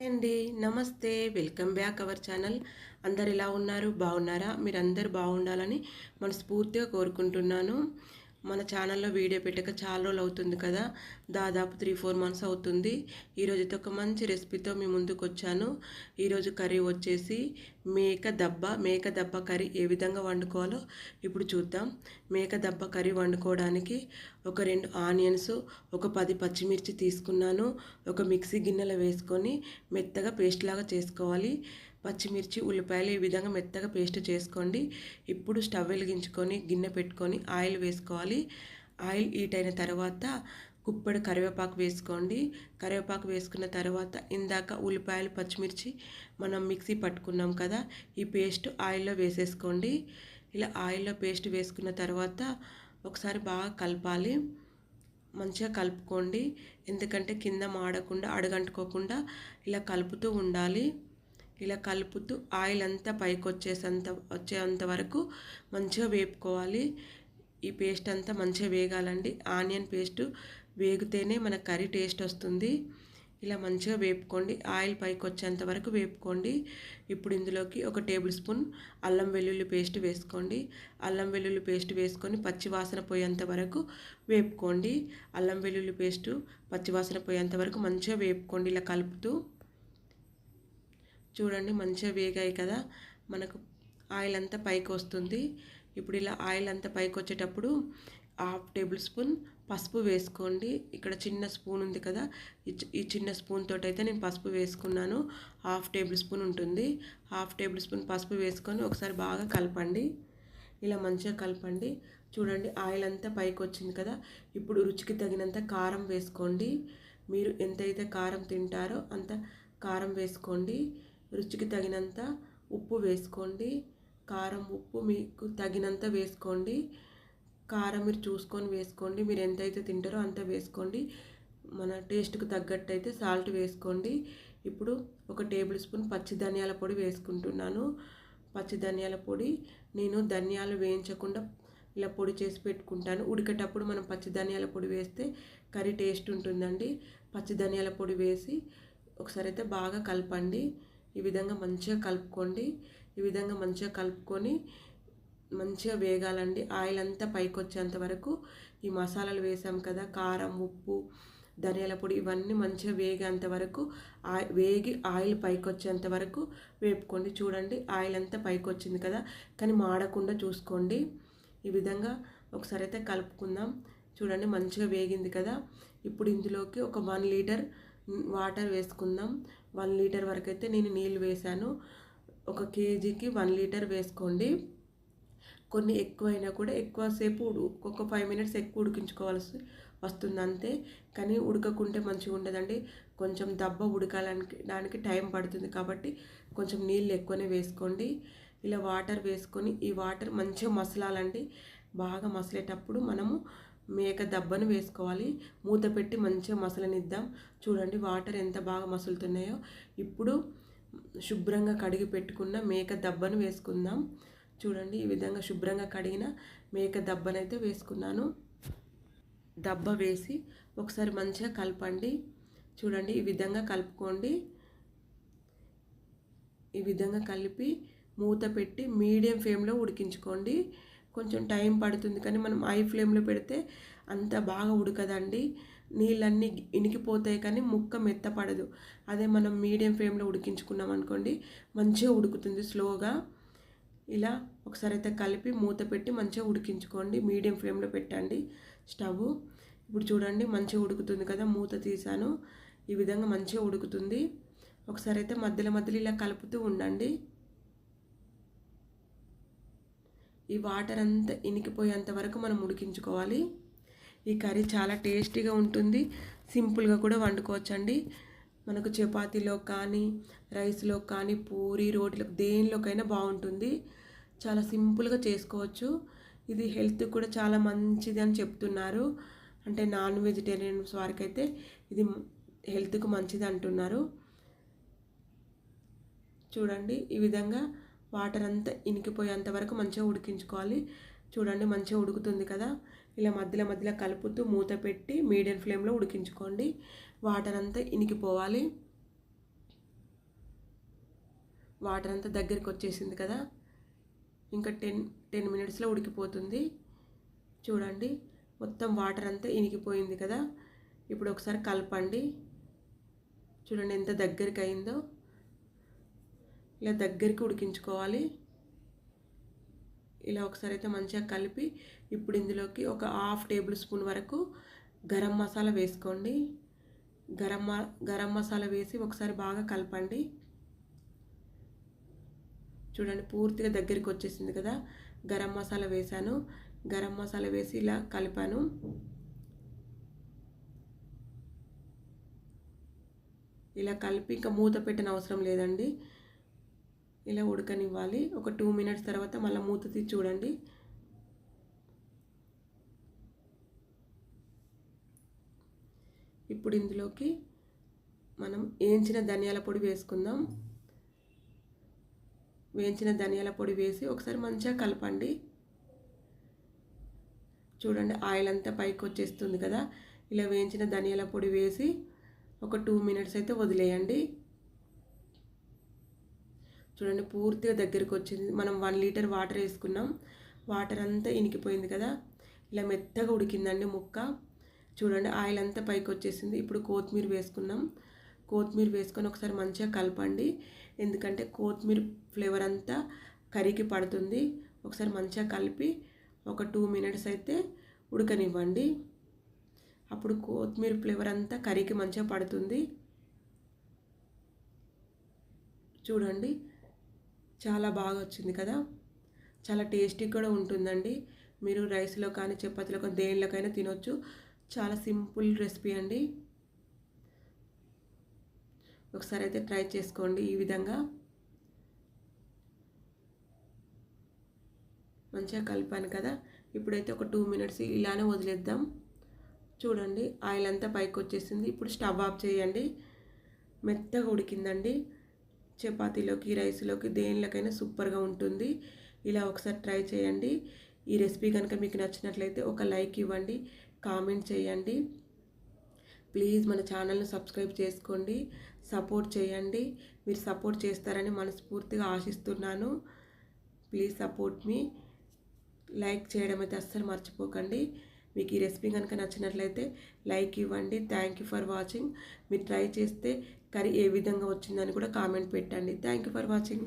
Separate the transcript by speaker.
Speaker 1: అండి. నమస్తే. Welcome back our channel. అందరు ఎలా ఉన్నారు? బాగున్నారా? మీరు అందరు బాగుండాలని మనస్ఫూర్తిగా కోరుకుంటున్నాను. మన ఛానల్లో వీడియో పెట్టక చాలా రోజులు అవుతుంది కదా. దాదాపు త్రీ ఫోర్ మంత్స్ అవుతుంది. ఈరోజైతే ఒక మంచి రెసిపీతో మీ ముందుకు వచ్చాను. ఈరోజు కర్రీ వచ్చేసి మేక దబ్బ. మేక దబ్బ కర్రీ ఏ విధంగా వండుకోవాలో ఇప్పుడు చూద్దాం. మేక దబ్బ కర్రీ వండుకోవడానికి ఒక రెండు ఆనియన్స్ ఒక పది పచ్చిమిర్చి తీసుకున్నాను. ఒక మిక్సీ గిన్నెలో వేసుకొని మెత్తగా పేస్ట్ లాగా చేసుకోవాలి. పచ్చిమిర్చి ఉల్లిపాయలు ఈ విధంగా మెత్తగా పేస్ట్ చేసుకోండి. ఇప్పుడు స్టవ్ వెలిగించుకొని గిన్నె పెట్టుకొని ఆయిల్ వేసుకోవాలి. ఆయిల్ హీట్ అయిన తర్వాత కుప్పడి కరివేపాకు వేసుకోండి. కరివేపాకు వేసుకున్న తర్వాత ఇందాక ఉల్లిపాయలు పచ్చిమిర్చి మనం మిక్సీ పట్టుకున్నాం కదా ఈ పేస్ట్ ఆయిల్లో వేసేసుకోండి. ఇలా ఆయిల్లో పేస్ట్ వేసుకున్న తర్వాత ఒకసారి బాగా కలపాలి. మంచిగా కలుపుకోండి. ఎందుకంటే కింద మాడకుండా అడగంటుకోకుండా ఇలా కలుపుతూ ఉండాలి. ఇలా కలుపుతూ ఆయిల్ అంతా పైకి వచ్చేసేంత వచ్చేంత వరకు మంచిగా వేపుకోవాలి. ఈ పేస్ట్ అంతా మంచిగా వేగాలండి. ఆనియన్ పేస్ట్ వేగితేనే మన కర్రీ టేస్ట్ వస్తుంది. ఇలా మంచిగా వేపుకోండి. ఆయిల్ పైకి వచ్చేంత వరకు వేపుకోండి. ఇప్పుడు ఇందులోకి ఒక టేబుల్ స్పూన్ అల్లం వెల్లుల్లి పేస్ట్ వేసుకోండి. అల్లం వెల్లుల్లి పేస్ట్ వేసుకొని పచ్చివాసన పోయేంత వరకు వేపుకోండి. అల్లం వెల్లుల్లి పేస్ట్ పచ్చివాసన పోయేంత వరకు మంచిగా వేపుకోండి. ఇలా కలుపుతూ చూడండి మంచిగా వేగాయి కదా. మనకు ఆయిల్ అంతా పైకి వస్తుంది ఇప్పుడు ఇలా ఆయిల్ అంతా పైకి వచ్చేటప్పుడు హాఫ్ టేబుల్ స్పూన్ పసుపు వేసుకోండి. ఇక్కడ చిన్న స్పూన్ ఉంది కదా. ఈ చిన్న స్పూన్ తోటి అయితే నేను పసుపు వేసుకున్నాను. హాఫ్ టేబుల్ స్పూన్ ఉంటుంది. హాఫ్ టేబుల్ స్పూన్ పసుపు వేసుకొని ఒకసారి బాగా కలపండి. ఇలా మంచిగా కలపండి. చూడండి ఆయిల్ అంతా పైకి వచ్చింది కదా. ఇప్పుడు రుచికి తగినంత కారం వేసుకోండి. మీరు ఎంతైతే కారం తింటారో అంత కారం వేసుకోండి. రుచికి తగినంత ఉప్పు వేసుకోండి. కారం ఉప్పు మీకు తగినంత వేసుకోండి. కారం మీరు చూసుకొని వేసుకోండి. మీరు ఎంతైతే తింటారో అంత వేసుకోండి. మన టేస్ట్కి తగ్గట్టు అయితే సాల్ట్ వేసుకోండి. ఇప్పుడు ఒక టేబుల్ స్పూన్ పచ్చి ధనియాల పొడి వేసుకుంటున్నాను. పచ్చి ధనియాల పొడి నేను ధనియాలు వేయించకుండా ఇలా పొడి చేసి పెట్టుకుంటాను. ఉడికేటప్పుడు మనం పచ్చి ధనియాల పొడి వేస్తే కర్రీ టేస్ట్ ఉంటుందండి. పచ్చి ధనియాల పొడి వేసి ఒకసారి అయితే బాగా కలపండి. ఈ విధంగా మంచిగా కలుపుకోండి. ఈ విధంగా మంచిగా కలుపుకొని మంచిగా వేగాలండి. ఆయిల్ అంతా పైకి వచ్చేంత వరకు ఈ మసాలాలు వేసాం కదా కారం ఉప్పు ధనియాల పొడి ఇవన్నీ మంచిగా వేగేంత వరకు వేగి ఆయిల్ పైకి వచ్చేంత వరకు వేపుకోండి. చూడండి ఆయిల్ అంతా పైకి వచ్చింది కదా కానీ మాడకుండా చూసుకోండి. ఈ విధంగా ఒకసారి అయితే కలుపుకుందాం. చూడండి మంచిగా వేగింది కదా. ఇప్పుడు ఇందులోకి ఒక వన్ లీటర్ వాటర్ వేసుకుందాం. వన్ లీటర్ వరకు అయితే నేను నీళ్ళు వేసాను ఒక కేజీకి వన్ లీటర్ వేసుకోండి. కొన్ని ఎక్కువైనా కూడా ఎక్కువసేపు ఒక్కొక్క ఫైవ్ మినిట్స్ ఎక్కువ ఉడికించుకోవాల్సి వస్తుంది అంతే. కానీ ఉడకకుంటే మంచిగా ఉండదండి. కొంచెం దెబ్బ ఉడకాలని దానికి టైం పడుతుంది కాబట్టి కొంచెం నీళ్ళు ఎక్కువనే వేసుకోండి. ఇలా వాటర్ వేసుకొని ఈ వాటర్ మంచిగా మసలాలండి. బాగా మసలేటప్పుడు మనము మేక దబ్బను వేసుకోవాలి. మూత పెట్టి మంచిగా మసలనిద్దాం. చూడండి వాటర్ ఎంత బాగా మసులుతున్నాయో. ఇప్పుడు శుభ్రంగా కడిగి పెట్టుకున్న మేక దబ్బను వేసుకుందాం. చూడండి ఈ విధంగా శుభ్రంగా కడిగిన మేక దబ్బనైతే వేసుకున్నాను. దబ్బ వేసి ఒకసారి మంచిగా కలపండి. చూడండి ఈ విధంగా కలుపుకోండి. ఈ విధంగా కలిపి మూత పెట్టి మీడియం ఫ్లేమ్లో ఉడికించుకోండి. కొంచెం టైం పడుతుంది. కానీ మనం ఐ ఫ్లేమ్లో పెడితే అంత బాగా ఉడకదండి. నీళ్ళన్నీ ఇనికిపోతాయి కానీ ముక్క మెత్తపడదు. అదే మనం మీడియం ఫ్లేమ్లో ఉడికించుకున్నాం అనుకోండి మంచిగా ఉడుకుతుంది స్లోగా. ఇలా ఒకసారి అయితే కలిపి మూత పెట్టి మంచిగా ఉడికించుకోండి. మీడియం ఫ్లేమ్లో పెట్టండి స్టవ్. ఇప్పుడు చూడండి మంచిగా ఉడుకుతుంది కదా మూత తీసాను ఈ విధంగా మంచిగా ఉడుకుతుంది. ఒకసారి అయితే మధ్యలో మధ్యలో ఇలా కలుపుతూ ఉండండి. ఈ వాటర్ అంతా ఇనికిపోయేంత వరకు మనం ఉడికించుకోవాలి. ఈ కర్రీ చాలా టేస్టీగా ఉంటుంది. సింపుల్గా కూడా వండుకోవచ్చండి. మనకు చపాతీలో కానీ రైస్లో కానీ పూరి రోటీలో దేనిలోకైనా బాగుంటుంది. చాలా సింపుల్గా చేసుకోవచ్చు. ఇది హెల్త్ కూడా చాలా మంచిది అని చెప్తున్నారు. అంటే నాన్ వెజిటేరియన్స్ వారికి అయితే ఇది హెల్త్కు మంచిది అంటున్నారు. చూడండి ఈ విధంగా వాటర్ అంతా ఇనికిపోయేంత వరకు మంచిగా ఉడికించుకోవాలి. చూడండి మంచిగా ఉడుకుతుంది కదా. ఇలా మధ్యలో మధ్యలో కలుపుతూ మూత పెట్టి మీడియం ఫ్లేమ్లో ఉడికించుకోండి. వాటర్ అంతా ఇనికిపోవాలి. వాటర్ అంతా దగ్గరికి వచ్చేసింది కదా. ఇంకా టెన్ టెన్ మినిట్స్లో ఉడికిపోతుంది. చూడండి మొత్తం వాటర్ అంతా ఇనికిపోయింది కదా. ఇప్పుడు ఒకసారి కలపండి. చూడండి ఎంత దగ్గరికి అయిందో ఇలా దగ్గరికి ఉడికించుకోవాలి. ఇలా ఒకసారి అయితే మంచిగా కలిపి ఇప్పుడు ఇందులోకి ఒక హాఫ్ టేబుల్ స్పూన్ వరకు గరం మసాలా వేసుకోండి. గరం గరం మసాలా వేసి ఒకసారి బాగా కలపండి. చూడండి పూర్తిగా దగ్గరికి వచ్చేసింది కదా. గరం మసాలా వేసాను గరం మసాలా వేసి ఇలా కలిపాను. ఇలా కలిపి ఇంకా మూత పెట్టిన అవసరం లేదండి. ఇలా ఉడకనివ్వాలి. ఒక టూ మినిట్స్ తర్వాత మళ్ళీ మూత తీసి చూడండి. ఇప్పుడు ఇందులోకి మనం వేయించిన ధనియాల పొడి వేసుకుందాం. వేయించిన ధనియాల పొడి వేసి ఒకసారి మంచిగా కలపండి. చూడండి ఆయిల్ అంతా పైకి వచ్చేస్తుంది కదా. ఇలా వేయించిన ధనియాల పొడి వేసి ఒక టూ మినిట్స్ అయితే వదిలేయండి. చూడండి పూర్తిగా దగ్గరికి వచ్చింది. మనం వన్ లీటర్ వాటర్ వేసుకున్నాం. వాటర్ అంతా ఇనికిపోయింది కదా? ఇలా మెత్తగా ఉడికిందండి ముక్క. చూడండి ఆయిల్ అంతా పైకి వచ్చేసింది. ఇప్పుడు కొత్తిమీర వేసుకున్నాం. కొత్తిమీర వేసుకొని ఒకసారి మంచిగా కలపండి. ఎందుకంటే కొత్తిమీర ఫ్లేవర్ అంతా కర్రీకి పడుతుంది. ఒకసారి మంచిగా కలిపి ఒక టూ మినిట్స్ అయితే ఉడకనివ్వండి. అప్పుడు కొత్తిమీర ఫ్లేవర్ అంతా కర్రీకి మంచిగా పడుతుంది. చూడండి చాలా బాగా వచ్చింది కదా. చాలా టేస్టీ కూడా ఉంటుందండి. మీరు రైస్లో కానీ చపాతీలో కానీ దేనిలోకైనా తినొచ్చు. చాలా సింపుల్ రెసిపీ అండి. ఒకసారి అయితే ట్రై చేసుకోండి ఈ విధంగా. మంచిగా కలిపాను కదా. ఇప్పుడైతే ఒక టూ మినిట్స్ ఇలానే వదిలేద్దాం. చూడండి ఆయిల్ అంతా పైకి వచ్చేసింది ఇప్పుడు స్టవ్ ఆఫ్ చేయండి. మెత్తగా ఉడికిందండి. చపాతీలోకి రైస్లోకి దేనిలోకైనా సూపర్గా ఉంటుంది. ఇలా ఒకసారి ట్రై చేయండి. ఈ రెసిపీ కనుక మీకు నచ్చినట్లయితే ఒక లైక్ ఇవ్వండి కామెంట్ చేయండి. ప్లీజ్ మన ఛానల్ను సబ్స్క్రైబ్ చేసుకోండి సపోర్ట్ చేయండి. మీరు సపోర్ట్ చేస్తారని మనస్ఫూర్తిగా ఆశిస్తున్నాను. Please support me. లైక్ చేయడం అయితే అస్సలు మర్చిపోకండి. మీకు ఈ రెసిపీ కనుక నచ్చినట్లయితే లైక్ ఇవ్వండి. థ్యాంక్ యూ ఫర్ వాచింగ్ మీరు ట్రై చేస్తే కర్రీ ఏ విధంగా వచ్చిందని కూడా కామెంట్ పెట్టండి. Thank you for watching